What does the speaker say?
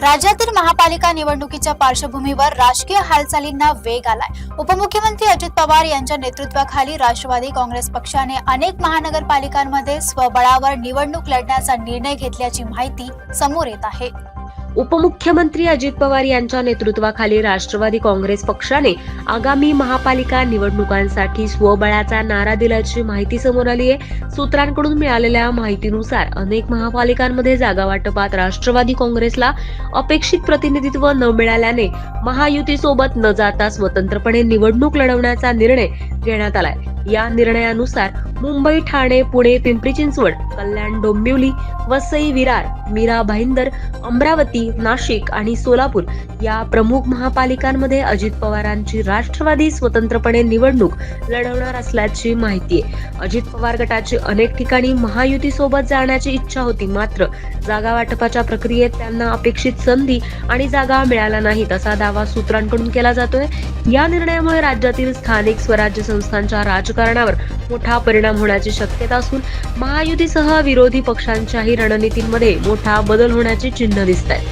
राज्यातील महापालिका निवडणुकीच्या पार्श्वभूमीवर राजकीय हालचालींना वेग आलाय. उपमुख्यमंत्री अजित पवार यांच्या नेतृत्वाखाली राष्ट्रवादी काँग्रेस पक्षाने अनेक महानगरपालिकांमध्ये स्वबळावर निवडणूक लढण्याचा निर्णय घेतल्याची माहिती समोर येत आहे. उपमुख्यमंत्री अजित पवार यांच्या नेतृत्वाखाली राष्ट्रवादी काँग्रेस पक्षाने आगामी महापालिका निवडणुकांसाठी स्वबळाचा नारा दिल्याची माहिती समोर आली आहे. सूत्रांकडून मिळालेल्या माहितीनुसार अनेक महापालिकांमध्ये जागा वाटपात राष्ट्रवादी काँग्रेसला अपेक्षित प्रतिनिधित्व न मिळाल्याने महायुतीसोबत न जाता स्वतंत्रपणे निवडणूक लढवण्याचा निर्णय घेण्यात आलाय. या निर्णयानुसार मुंबई ठाणे पुणे पिंपरी चिंचवड कल्याण डोंबिवली वसई विरार मीरा भाईंदर अमरावती नाशिक आणि सोलापूर या प्रमुख महापालिकांमध्ये अजित पवारांची राष्ट्रवादी स्वतंत्रपणे निवडणूक लढवणार असल्याची माहिती आहे. अजित पवार गटाची अनेक ठिकाणी महायुती सोबत जाण्याची इच्छा होती मात्र जागा वाटपाच्या प्रक्रियेत त्यांना अपेक्षित संधी आणि जागा मिळाल्या नाहीत असा दावा सूत्रांकडून केला जातोय. या निर्णयामुळे राज्यातील स्थानिक स्वराज्य संस्थांच्या राजकारणावर मोठा परिणाम होण्याची शक्यता असून महायुतीसह विरोधी पक्षांच्याही रणनीतींमध्ये मोठा बदल होण्याची चिन्ह दिसत आहेत